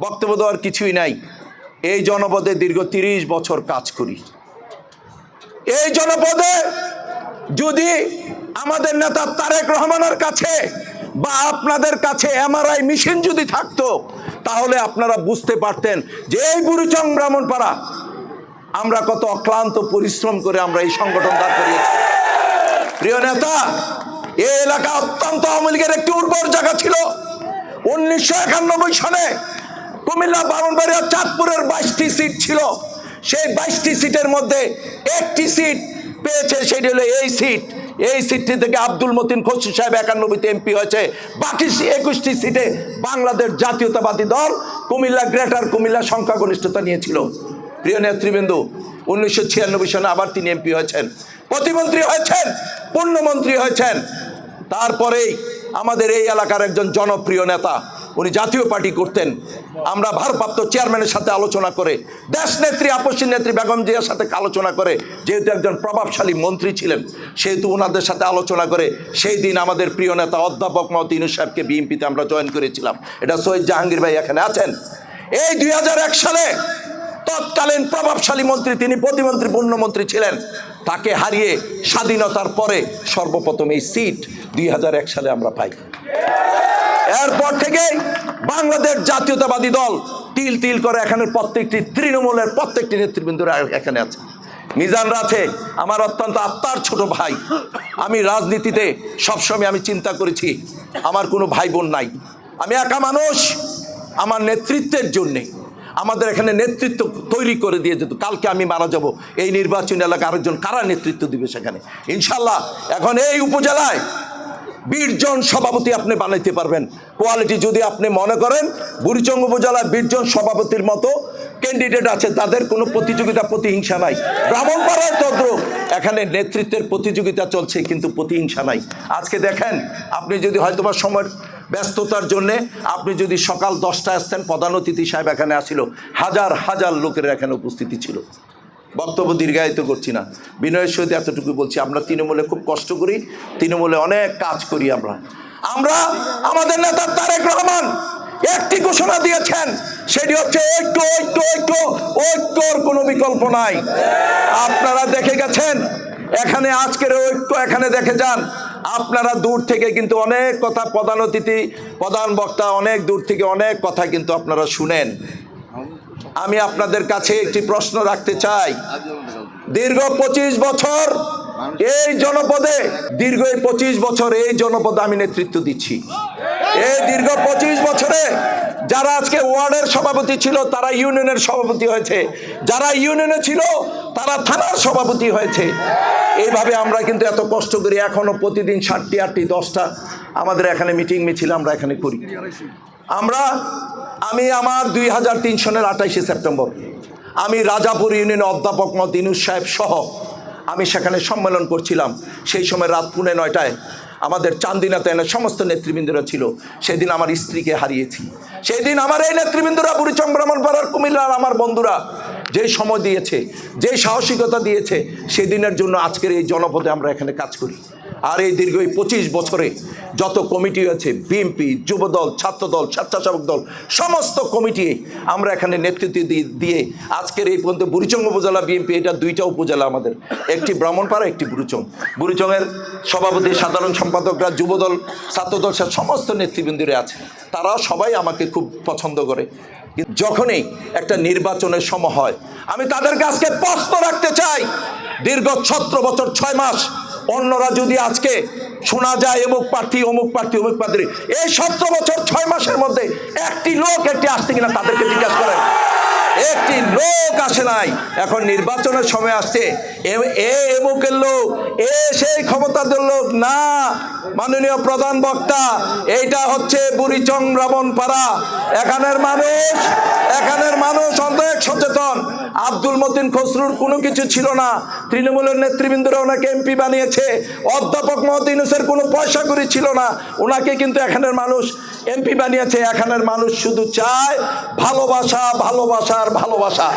বক্তব্য দেওয়ার কিছুই নাই। এই জনপদে দীর্ঘ তিরিশ বছর কাজ করি। এই জনপদে যদি আমাদের নেতা তারেক রহমানের কাছে বা আপনাদের কাছে এমআরআই মেশিন যদি থাকতো, তাহলে আপনারা বুঝতে পারতেন যে এই বুড়িচং ব্রাহ্মণপাড়া, আমরা কত অক্লান্ত পরিশ্রম করে আমরা এই সংগঠন দাঁড় করিয়েছি। প্রিয় নেতা, এই এলাকা অত্যন্ত আওয়ামী লীগের একটি উর্বর জায়গা ছিল। উনিশশো একানব্বই সালে কুমিল্লা বামনবাড়িয়া চাঁদপুরের বাইশটি সিট ছিল। সেই বাইশটি সিটের মধ্যে একটি সিট পেয়েছে, সেটি হলো এই সিট এই সিটটি থেকে আব্দুল মতিন খসরু সাহেব একানব্বইতে এমপি হয়েছে। বাকি একুশটি সিটে বাংলাদেশ জাতীয়তাবাদী দল কুমিল্লা গ্রেটার কুমিল্লা সংখ্যাগরিষ্ঠতা নিয়েছিল। প্রিয় নেতৃবৃন্দ, উনিশশো ছিয়ানব্বই সালে আবার তিনি এমপি হয়েছেন। প্রতিমন্ত্রী হয়েছেন, পূর্ণমন্ত্রী হয়েছেন। তারপরেই আমাদের এই এলাকার একজন জনপ্রিয় নেতা উনি জাতীয় পার্টি করতেন। আমরা ভারপ্রাপ্ত চেয়ারম্যানের সাথে আলোচনা করে, দেশ নেত্রী আপসী নেত্রী বেগম জিয়ার সাথে আলোচনা করে, যেহেতু একজন প্রভাবশালী মন্ত্রী ছিলেন, সেহেতু ওনাদের সাথে আলোচনা করে, সেই দিন আমাদের প্রিয় নেতা অধ্যাপক মহত ইনু সাহেবকে বিএনপিতে আমরা জয়েন করেছিলাম। এটা সৈয়দ জাহাঙ্গীর ভাই এখানে আছেন। এই দুই হাজার এক সালে তৎকালীন প্রভাবশালী মন্ত্রী, তিনি প্রতিমন্ত্রী, পূর্ণমন্ত্রী ছিলেন। তাকে হারিয়ে স্বাধীনতার পরে সর্বপ্রথম এই সিট দুই হাজার এক সালে আমরা পাই। এরপর থেকে বাংলাদেশ জাতীয়তাবাদী দল তিল তিল করে এখানে প্রত্যেকটি তৃণমূলের প্রত্যেকটি নেতৃবৃন্দরা এখানে আছে। মিজান রাথে, আমার অত্যন্ত আত্মার ছোট ভাই। আমি রাজনীতিতে সবসময় আমি চিন্তা করেছি, আমার কোনো ভাই বোন নাই। আমি একা মানুষ, আমার নেতৃত্বের জন্যে। আমাদের এখানে নেতৃত্ব তৈরি করে দিয়ে যেত, কালকে আমি মারা যাব। এই নির্বাচনী এলাকা আরেকজন কারা নেতৃত্ব দিবে সেখানে? ইনশাল্লাহ, এখন এই উপজেলায় বীরজন সভাপতি আপনি বানাইতে পারবেন। কোয়ালিটি যদি আপনি মনে করেন, বুড়িচং উপজেলায় বীরজন সভাপতির মতো ক্যান্ডিডেট আছে, তাদের কোনো প্রতিযোগিতা, প্রতিহিংসা নাই। ব্রাহ্মণপাড়ায় তদ্র এখানে নেতৃত্বের প্রতিযোগিতা চলছে, কিন্তু প্রতিহিংসা নাই। আজকে দেখেন, আপনি যদি হয়তো বা সময়ের ব্যস্ততার জন্যে আপনি যদি সকাল দশটায় আসতেন, প্রধান অতিথি সাহেব এখানে আসিল। হাজার হাজার লোকের এখানে উপস্থিতি ছিল। বক্তব্য দীর্ঘায়িত করছি না। বিনয়ের সহিত এতটুকু বলছি, আমরা তৃণমূলে খুব কষ্ট করি, তৃণমূলে অনেক কাজ করি আমরা। আমরা আমাদের নেতা তারেক রহমান একটি ঘোষণা দিয়েছেন, সেটি হচ্ছে ঐক্য ঐক্য ঐক্য ঐক্যর কোনো বিকল্প নাই। আপনারা দেখে গেছেন, এখানে আজকের ঐক্য এখানে দেখে যান। আপনারা দূর থেকে কিন্তু অনেক কথা প্রধান অতিথি প্রধান বক্তা অনেক দূর থেকে অনেক কথা কিন্তু আপনারা শুনেন। আমি আপনাদের কাছে একটি প্রশ্ন রাখতে চাই। দীর্ঘ পঁচিশ বছর এই জনপদে, দীর্ঘ এই পঁচিশ বছর এই জনপদে আমি নেতৃত্ব দিচ্ছি। এই দীর্ঘ পঁচিশ বছরে যারা আজকে ওয়ার্ডের সভাপতি ছিল, তারা ইউনিয়নের সভাপতি হয়েছে। যারা ইউনিয়নে ছিল, তারা থানার সভাপতি হয়েছে। এইভাবে আমরা কিন্তু এত কষ্ট করি এখনও প্রতিদিন ষাটটি আটটি, দশটা আমাদের এখানে মিটিং মিছিল আমরা এখানে করি। আমরা, আমি আমার দুই হাজার তিন সনের আঠাইশে সেপ্টেম্বর, আমি রাজাপুর ইউনিয়নে অধ্যাপক মত ইনুস সাহেব সহ আমি সেখানে সম্মেলন করছিলাম। সেই সময় রাত পুনে নয়টায় আমাদের চান্দিনাতে এনে সমস্ত নেতৃবৃন্দরা ছিল। সেদিন আমার স্ত্রীকে হারিয়েছি। সেই দিন আমার এই নেতৃবৃন্দরা বুড়িচং ব্রাহ্মণপাড়ার কুমিল্লার আমার বন্ধুরা যেই সময় দিয়েছে যেই সাহসিকতা দিয়েছে, সেদিনের জন্য আজকের এই জনপদে আমরা এখানে কাজ করি। আর এই দীর্ঘ এই পঁচিশ বছরে যত কমিটি আছে, বিএনপি, যুবদল, ছাত্রদল, স্বেচ্ছাসেবক দল, সমস্ত কমিটি আমরা এখানে নেতৃত্ব দিয়ে- আজকের এই পর্যন্ত বুড়িচং উপজেলা বিএনপি, এটা দুইটা উপজেলা আমাদের। একটি ব্রাহ্মণপাড়া, একটি বুড়িচং। বুড়িচংয়ের সভাপতি, সাধারণ সম্পাদকরা, যুবদল, ছাত্রদল সমস্ত নেতৃবৃন্দরে আছে। তারা সবাই আমাকে খুব পছন্দ করে। যখনই একটা নির্বাচনের সময় হয়, আমি তাদেরকে আজকে প্রশ্ন রাখতে চাই। দীর্ঘ ছত্র বছর, ছয় মাস অন্যরা যদি আজকে শোনা যায় অমুক প্রার্থী অমুক প্রার্থী অমুক প্রার্থী, এই সতেরো বছর ছয় মাসের মধ্যে একটি লোক একটি আসছে কিনা তাদেরকে জিজ্ঞাসা করেন। একটি লোক আসে নাই। এখন নির্বাচনের সময় আসছে। এ- এমুকের লোক, এ সেই ক্ষমতাদের লোক না। মাননীয় প্রধান বক্তা, এইটা হচ্ছে বুড়িচং রাবণ পাড়া এখানের মানুষ সচেতন আব্দুল মতিন খসরুর কোনো কিছু ছিল না। তৃণমূলের নেতৃবৃন্দরা ওনাকে এমপি বানিয়েছে। অধ্যাপক মহতিনুসের কোনো পয়সা করি ছিল না। ওনাকে কিন্তু এখানের মানুষ এমপি বানিয়েছে। এখানের মানুষ শুধু চায় ভালোবাসা, ভালোবাসার ভালোবাসা।